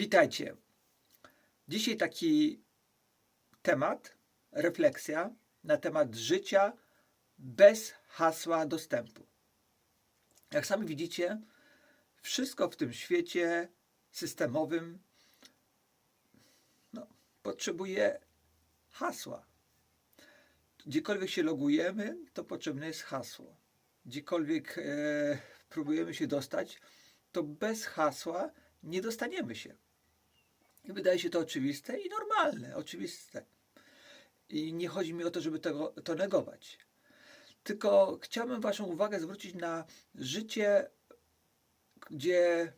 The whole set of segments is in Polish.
Witajcie. Dzisiaj taki temat, refleksja na temat życia bez hasła dostępu. Jak sami widzicie, wszystko w tym świecie systemowym no, potrzebuje hasła. Gdziekolwiek się logujemy, to potrzebne jest hasło. Gdziekolwiek e, próbujemy się dostać, to bez hasła nie dostaniemy się. Wydaje się to oczywiste i normalne, oczywiste. I nie chodzi mi o to, żeby tego, to negować. Tylko chciałbym Waszą uwagę zwrócić na życie, gdzie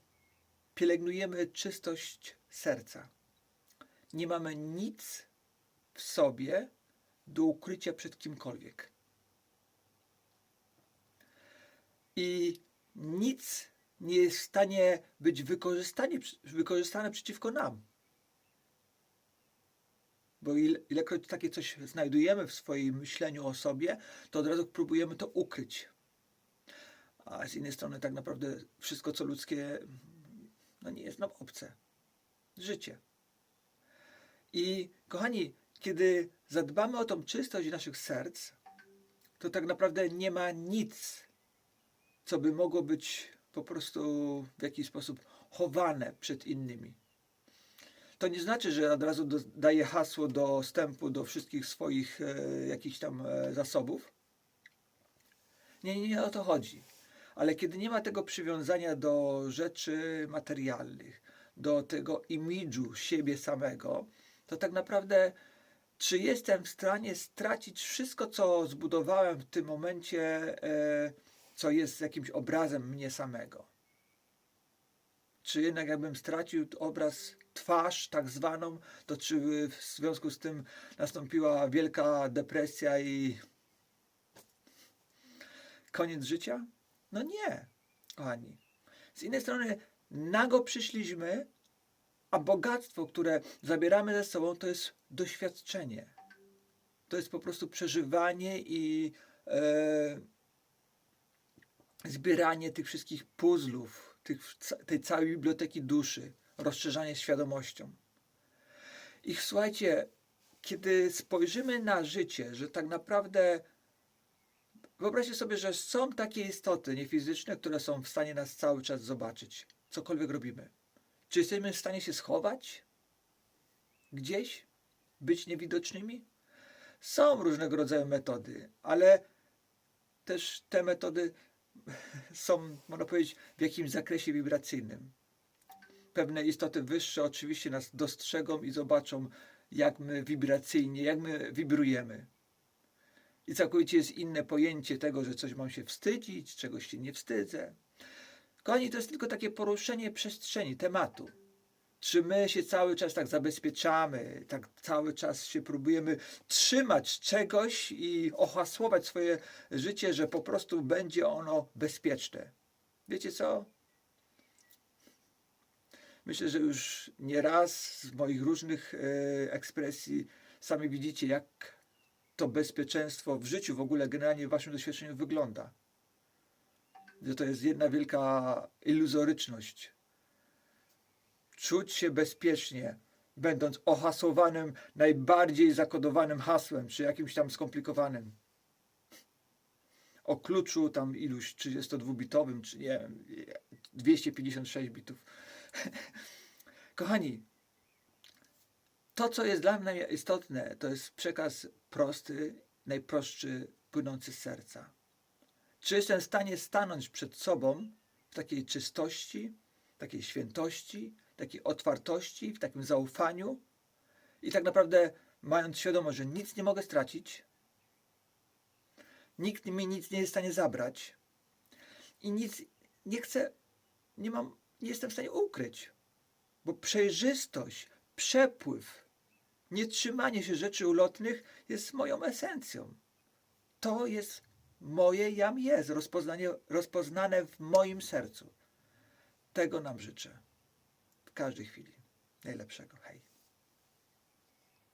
pielęgnujemy czystość serca. Nie mamy nic w sobie do ukrycia przed kimkolwiek. I nic nie jest w stanie być wykorzystane przeciwko nam. Bo ile, ilekroć takie coś znajdujemy w swoim myśleniu o sobie, to od razu próbujemy to ukryć. A z innej strony tak naprawdę wszystko, co ludzkie, no nie jest nam obce. Życie. I kochani, kiedy zadbamy o tą czystość naszych serc, to tak naprawdę nie ma nic, co by mogło być po prostu w jakiś sposób chowane przed innymi. To nie znaczy, że od razu daje hasło dostępu do wszystkich swoich e, jakichś tam e, zasobów. Nie, nie, nie o to chodzi. Ale kiedy nie ma tego przywiązania do rzeczy materialnych, do tego imidżu siebie samego, to tak naprawdę czy jestem w stanie stracić wszystko, co zbudowałem w tym momencie, e, co jest jakimś obrazem mnie samego? Czy jednak jakbym stracił obraz, twarz tak zwaną, to czy w związku z tym nastąpiła wielka depresja i koniec życia? No nie, kochani. Z innej strony nago przyszliśmy, a bogactwo, które zabieramy ze sobą, to jest doświadczenie. To jest po prostu przeżywanie i e, zbieranie tych wszystkich puzzlów, tych, tej całej biblioteki duszy, rozszerzanie świadomością. I słuchajcie, kiedy spojrzymy na życie, że tak naprawdę wyobraźcie sobie, że są takie istoty niefizyczne, które są w stanie nas cały czas zobaczyć, cokolwiek robimy. Czy jesteśmy w stanie się schować gdzieś, być niewidocznymi? Są różnego rodzaju metody, ale też te metody są, można powiedzieć, w jakimś zakresie wibracyjnym. Pewne istoty wyższe oczywiście nas dostrzegą i zobaczą, jak my wibracyjnie, jak my wibrujemy. I całkowicie jest inne pojęcie tego, że coś mam się wstydzić, czegoś się nie wstydzę. Kochani, to jest tylko takie poruszenie przestrzeni, tematu. Czy my się cały czas tak zabezpieczamy, tak cały czas się próbujemy trzymać czegoś i ohasłować swoje życie, że po prostu będzie ono bezpieczne? Wiecie co? Myślę, że już nie raz z moich różnych e, ekspresji sami widzicie, jak to bezpieczeństwo w życiu, w ogóle generalnie w waszym doświadczeniu wygląda. Że to jest jedna wielka iluzoryczność czuć się bezpiecznie, będąc ohasłowanym najbardziej zakodowanym hasłem, czy jakimś tam skomplikowanym. O kluczu tam iluś 32-bitowym, czy nie wiem, 256 bitów. Kochani, to, co jest dla mnie istotne, to jest przekaz prosty, najprostszy, płynący z serca. Czy jestem w stanie stanąć przed sobą w takiej czystości, takiej świętości, takiej otwartości, w takim zaufaniu i tak naprawdę mając świadomość, że nic nie mogę stracić, nikt mi nic nie jest w stanie zabrać i nic nie chcę, nie mam, nie jestem w stanie ukryć, bo przejrzystość, przepływ, nie trzymanie się rzeczy ulotnych jest moją esencją. To jest moje jam jest, rozpoznanie, rozpoznane w moim sercu. Tego nam życzę każdej chwili. Najlepszego. Hej.